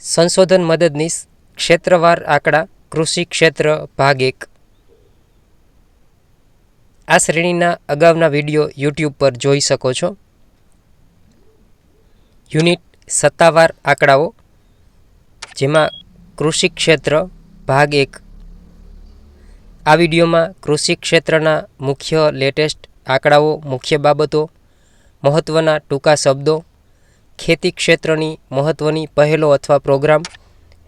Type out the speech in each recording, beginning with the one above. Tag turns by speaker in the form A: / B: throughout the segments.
A: સંશોધન મદદનીશ ક્ષેત્રવાર આંકડા, કૃષિ ક્ષેત્ર ભાગ એક. આ શ્રેણીના અગાઉના વીડિયો યુટ્યુબ પર જોઈ શકો છો. યુનિટ સત્તાવાર આંકડાઓ, જેમાં કૃષિ ક્ષેત્ર ભાગ એક. આ વિડીયોમાં કૃષિ ક્ષેત્રના મુખ્ય લેટેસ્ટ આંકડાઓ, મુખ્ય બાબતો મહત્ત્વના ટૂંકા શબ્દો ખેતી ક્ષેત્રની મહત્ત્વની પહેલો અથવા પ્રોગ્રામ,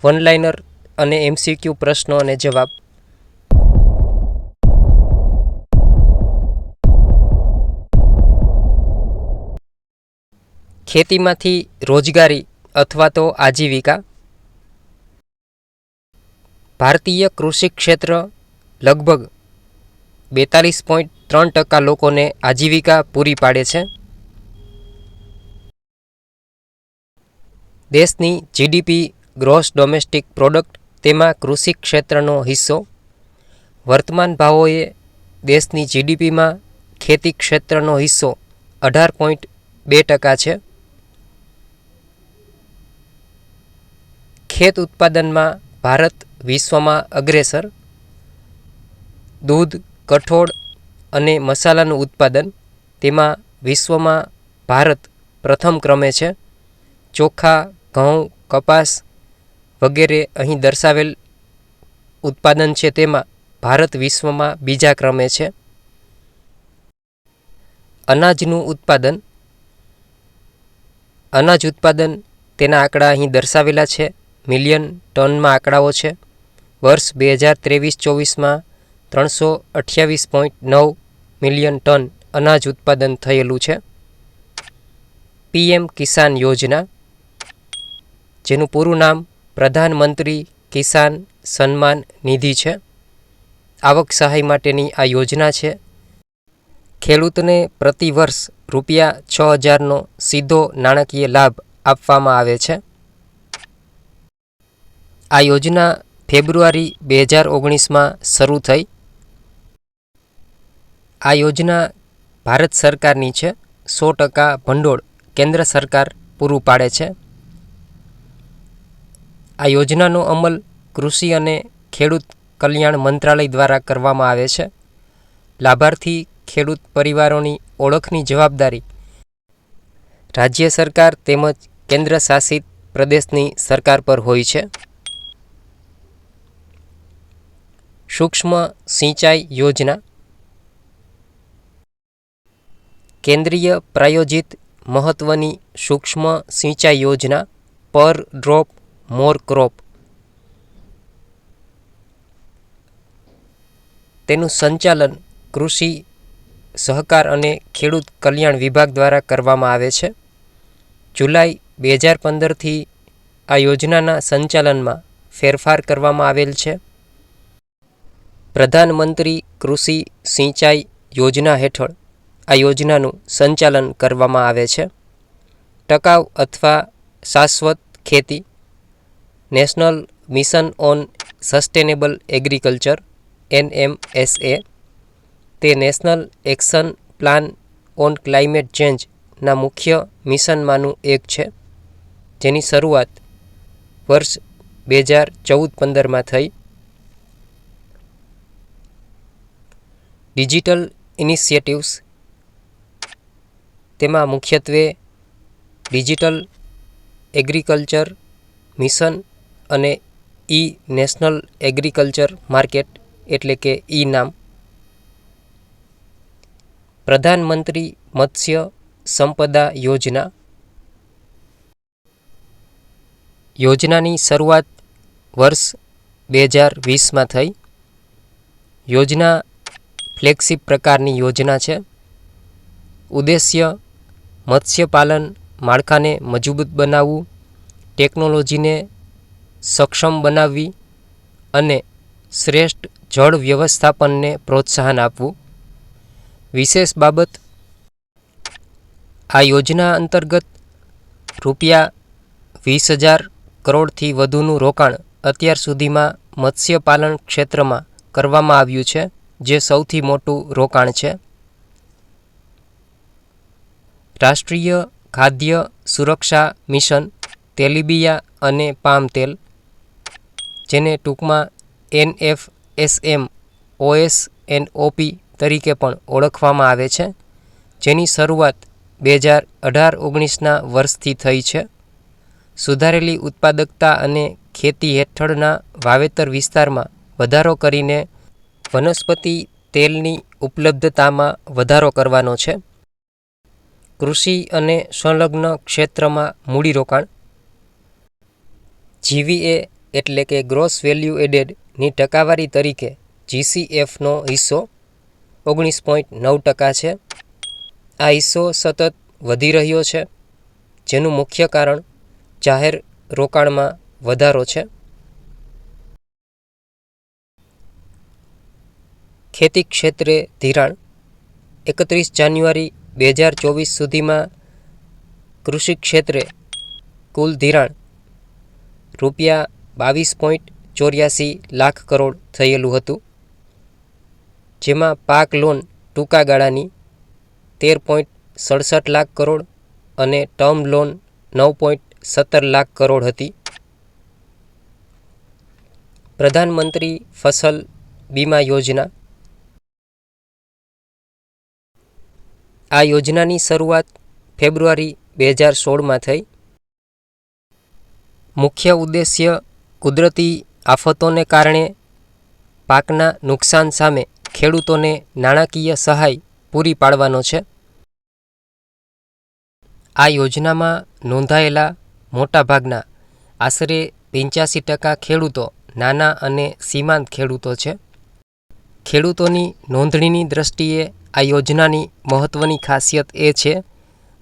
A: વનલાઇનર અને એમસીક્યુ પ્રશ્નો અને જવાબ. ખેતીમાંથી રોજગારી અથવા તો આજીવિકા. ભારતીય કૃષિ ક્ષેત્ર લગભગ બેતાલીસ પોઈન્ટ ત્રણ ટકા લોકોને આજીવિકા પૂરી પાડે છે. દેશની જીડીપી ગ્રોસ ડોમેસ્ટિક પ્રોડક્ટ તેમાં કૃષિ ક્ષેત્રનો હિસ્સો. વર્તમાન ભાવોએ દેશની જીડીપીમાં ખેતી ક્ષેત્રનો હિસ્સો અઢાર પોઈન્ટ બે ટકા છે. ખેત ઉત્પાદનમાં ભારત વિશ્વમાં અગ્રેસર. દૂધ, કઠોળ અને મસાલાનું ઉત્પાદન તેમાં વિશ્વમાં ભારત પ્રથમ ક્રમે છે. ચોખા ઘઉં, કપાસ વગેરે અહીં દર્શાવેલ ઉત્પાદન છે. તેમાં ભારત વિશ્વમાં બીજા ક્રમે છે. અનાજનું ઉત્પાદન. અનાજ ઉત્પાદન તેના આંકડા અહીં દર્શાવેલા છે. મિલિયન ટનમાં આંકડાઓ છે. વર્ષ બે હજાર ત્રેવીસ ચોવીસમાં ત્રણસો અઠ્યાવીસ પોઈન્ટ નવ મિલિયન ટન અનાજ ઉત્પાદન થયેલું છે. પીએમ કિસાન યોજના. જેનું પૂરું નામ પ્રધાનમંત્રી કિસાન સન્માન નિધિ છે. આવક સહાય માટેની આ યોજના છે. ખેડૂતને પ્રતિ વર્ષ રૂપિયા છ હજારનો સીધો નાણાકીય લાભ આપવામાં આવે છે. આ યોજના ફેબ્રુઆરી બે હજાર ઓગણીસમાં શરૂ થઈ. આ યોજના ભારત સરકારની છે. સો ટકા ભંડોળ કેન્દ્ર સરકાર પૂરું પાડે છે. આ યોજનાનો અમલ કૃષિ અને ખેડૂત કલ્યાણ મંત્રાલય દ્વારા કરવામાં આવે છે. લાભાર્થી ખેડૂત પરિવારોની ઓળખની જવાબદારી રાજ્ય સરકાર તેમજ કેન્દ્ર શાસિત પ્રદેશની સરકાર પર હોય છે. સૂક્ષ્મ સિંચાઈ યોજના કેન્દ્રીય પ્રાયોજિત મહત્ત્વની સૂક્ષ્મ સિંચાઈ યોજના પર ડ્રોપ મોર ક્રોપ. તેનું સંચાલન કૃષિ, સહકાર અને ખેડૂત કલ્યાણ વિભાગ દ્વારા કરવામાં આવે છે. જુલાઈ બે હજાર પંદરથી આ યોજનાના સંચાલનમાં ફેરફાર કરવામાં આવેલ છે. પ્રધાનમંત્રી કૃષિ સિંચાઈ યોજના હેઠળ આ યોજનાનું સંચાલન કરવામાં આવે છે. ટકાઉ અથવા શાશ્વત ખેતી national mission on sustainable agriculture, NMSA, તે national action plan on climate ચેન્જના મુખ્ય મિશનમાંનું એક છે, જેની શરૂઆત વર્ષ બે હજાર ચૌદ પંદરમાં થઈ. ડિજિટલ ઇનિશિયેટિવ્સ, તેમાં મુખ્યત્વે ડિજિટલ એગ્રીકલ્ચર, મિશન અને ઈ નેશનલ એગ્રીકલ્ચર માર્કેટ એટલે કે ઈ નામ. પ્રધાનમંત્રી મત્સ્ય સંપદા યોજના. યોજનાની શરૂઆત વર્ષ બે હજાર વીસમાં થઈ. યોજના ફ્લેગશીપ પ્રકારની યોજના છે. ઉદ્દેશ્ય મત્સ્યપાલન માળખાને મજબૂત બનાવવું. ટેકનોલોજીને સક્ષમ બનાવવી અને શ્રેષ્ઠ જળ વ્યવસ્થાપનને પ્રોત્સાહન આપવું. વિશેષ બાબત, આ યોજના અંતર્ગત રૂપિયા વીસ હજાર કરોડથી વધુનું રોકાણ અત્યાર સુધીમાં મત્સ્યપાલન ક્ષેત્રમાં કરવામાં આવ્યું છે, જે સૌથી મોટું રોકાણ છે. રાષ્ટ્રીય ખાદ્ય સુરક્ષા મિશન, તેલીબિયા અને પામ તેલ જેને ટૂંકમાં એનએફએસએમ ઓએસ એન્ડ ઓપી તરીકે પણ ઓળખવામાં આવે છે, જેની શરૂઆત બે હજાર અઢાર ઓગણીસના વર્ષથી થઈ છે. સુધારેલી ઉત્પાદકતા અને ખેતી હેઠળના વાવેતર વિસ્તારમાં વધારો કરીને વનસ્પતિ તેલની ઉપલબ્ધતામાં વધારો કરવાનો છે. કૃષિ અને સંલગ્ન ક્ષેત્રમાં મૂડીરોકાણ. જીવીએ એટલે કે ગ્રોસ વેલ્યુ એડેડની ટકાવારી તરીકે જીસીએફનો હિસ્સો ઓગણીસ પોઈન્ટ નવ ટકા છે. આ હિસ્સો સતત વધી રહ્યો છે, જેનું મુખ્ય કારણ જાહેર રોકાણમાં વધારો છે. ખેતી ક્ષેત્રે ધિરાણ એકત્રીસ જાન્યુઆરી બે હજાર ચોવીસ સુધીમાં કૃષિ ક્ષેત્રે કુલ ધિરાણ રૂપિયા બાવીસ પોઈન્ટ ચોર્યાસી લાખ કરોડ થયેલું હતું, જેમાં પાક લોન ટૂંકા ગાળાની તેર પોઈન્ટ સડસઠ લાખ કરોડ અને ટર્મ લોન નવ પોઈન્ટ સત્તર લાખ કરોડ હતી. પ્રધાનમંત્રી ફસલ બીમા યોજના. આ યોજનાની શરૂઆત ફેબ્રુઆરી બે હજાર સોળમાં થઈ. મુખ્ય ઉદ્દેશ્ય કુદરતી આફતોને કારણે પાકના નુકસાન સામે ખેડૂતોને નાણાકીય સહાય પૂરી પાડવાનો છે. આ યોજનામાં નોંધાયેલા મોટાભાગના આશરે પંચ્યાસી ટકા ખેડૂતો નાના અને સીમાંત ખેડૂતો છે. ખેડૂતોની નોંધણીની દ્રષ્ટિએ આ યોજનાની મહત્ત્વની ખાસિયત એ છે,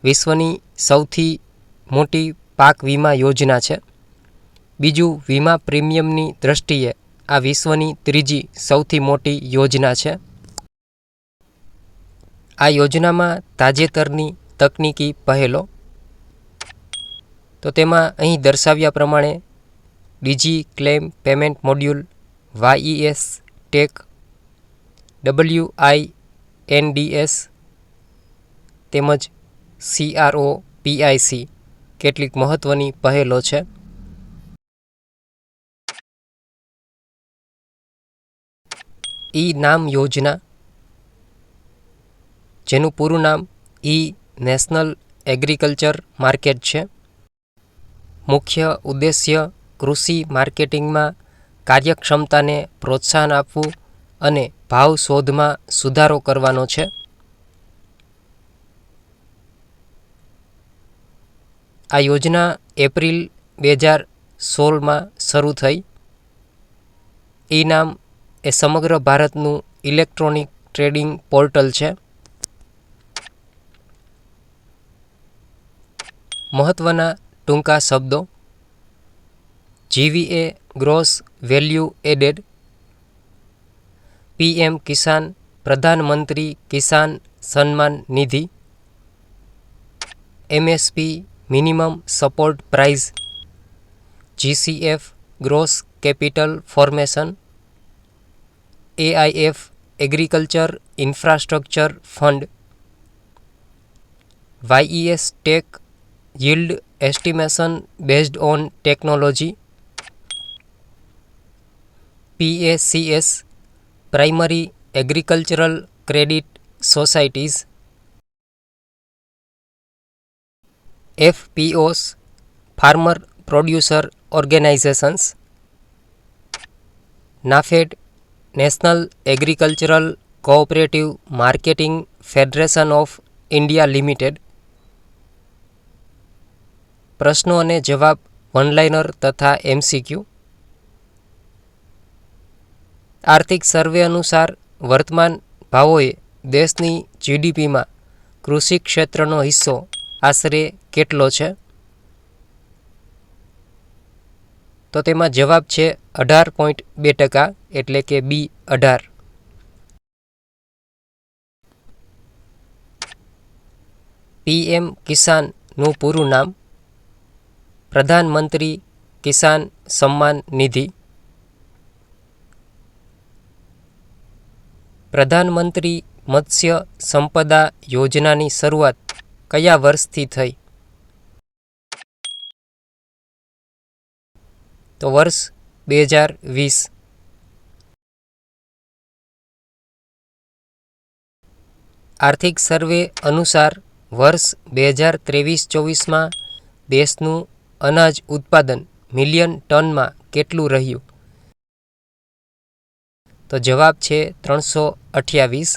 A: વિશ્વની સૌથી મોટી પાક વીમા યોજના છે. બીજું વીમા પ્રીમિયમની દ્રષ્ટિએ આ વિશ્વની ત્રીજી સૌથી મોટી યોજના છે. આ યોજનામાં તાજેતરની તકનીકી પહેલો. તો તેમાં અહીં દર્શાવ્યા પ્રમાણે digi claim payment module YS tech, W I N DS તેમજ સીઆરઓ પીઆઈસી કેટલીક મહત્ત્વની પહેલો છે. ઈ નામ યોજના, જેનું પૂરું નામ ઈ નેશનલ એગ્રીકલ્ચર માર્કેટ છે. મુખ્ય ઉદ્દેશ્ય કૃષિ માર્કેટિંગમાં કાર્યક્ષમતાને પ્રોત્સાહન આપવું અને ભાવ શોધમાં સુધારો કરવાનો છે. આ યોજના એપ્રિલ બે હજાર સોળમાં શરૂ થઈ. ઈ નામ એ સમગ્ર ભારતનું ઇલેક્ટ્રોનિક ટ્રેડિંગ પોર્ટલ છે. મહત્ત્વના ટૂંકા શબ્દો. GVA gross value added. PM Kisan Pradhan Mantri Kisan Samman Nidhi. MSP minimum support price. GCF gross capital formation. AIF agriculture infrastructure fund YES tech yield estimation based on technology PACS primary agricultural credit societies FPOs farmer producer organizations NAFED National agricultural cooperative marketing federation of India limited. પ્રશ્નો અને જવાબ one-liner તથા MCQ. આર્થિક સર્વે અનુસાર વર્તમાન ભાવોએ દેશની જીડીપીમાં કૃષિ ક્ષેત્રનો હિસ્સો આશરે કેટલો છે? તો તેમાં જવાબ છે અઢાર પોઈન્ટ બે ટકા, એટલે કે બી અઢાર. પીએમ કિસાનનું પૂરું નામ. પ્રધાનમંત્રી કિસાન સમ્માન નિધિ. પ્રધાનમંત્રી મત્સ્ય સંપદા યોજનાની શરૂઆત કયા વર્ષથી થઈ? તો વર્ષ બે હજાર વીસ. આર્થિક સર્વે અનુસાર વર્ષ બે હજાર ત્રેવીસ ચોવીસમાં દેશનું અનાજ ઉત્પાદન મિલિયન ટનમાં કેટલું રહ્યું? તો જવાબ છે ત્રણસો અઠ્યાવીસ.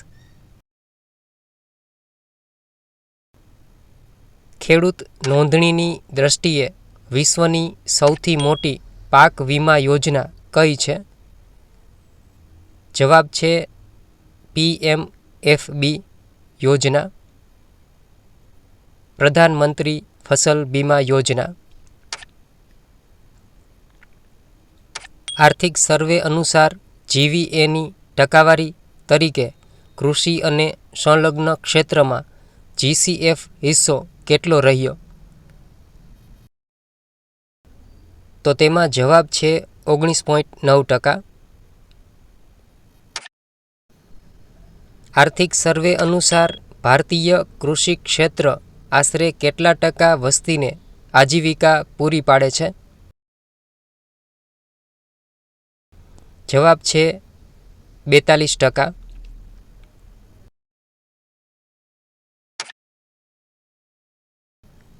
A: ખેડૂત નોંધણીની દ્રષ્ટિએ વિશ્વની સૌથી મોટી પાક વીમા યોજના કઈ છે? જવાબ છે પીએમ એફબી યોજના. પ્રધાનમંત્રી ફસલ બીમા યોજના. આર્થિક સર્વે અનુસાર જીવીએની ટકાવારી તરીકે કૃષિ અને સંલગ્ન ક્ષેત્રમાં જીસીએફ હિસ્સો કેટલો રહ્યો? તો તેમાં જવાબ છે ઓગણીસ પોઈન્ટ નવ ટકા. આર્થિક સર્વે અનુસાર ભારતીય કૃષિ ક્ષેત્ર આશરે કેટલા ટકા વસ્તીને આજીવિકા પૂરી પાડે છે? જવાબ છે બેતાલીસ ટકા.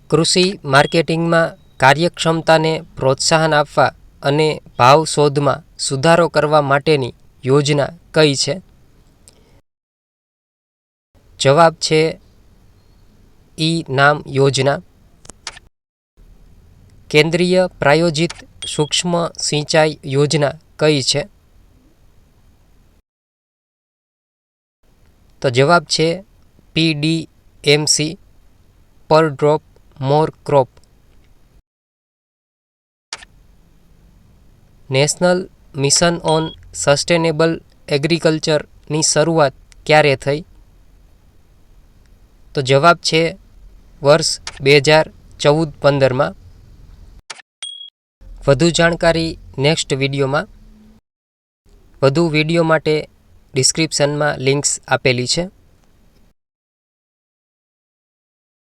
A: કૃષિ માર્કેટિંગમાં કાર્યક્ષમતાને પ્રોત્સાહન આપવા અને ભાવ શોધમાં સુધારો કરવા માટેની યોજના કઈ છે? જવાબ છે ઈ નામ યોજના. કેન્દ્રીય પ્રાયોજિત સૂક્ષ્મ સિંચાઈ યોજના કઈ છે? તો જવાબ છે પીડીએમસી પર drop more crop. National mission on sustainable એગ્રીકલ્ચરની શરૂઆત ક્યારે થઈ? તો જવાબ છે વર્ષ બે હજાર ચૌદ પંદરમાં. વધુ જાણકારી નેક્સ્ટ વિડીયોમાં. વધુ વીડિયો માટે ડિસ્ક્રિપ્શનમાં લિંક્સ આપેલી છે.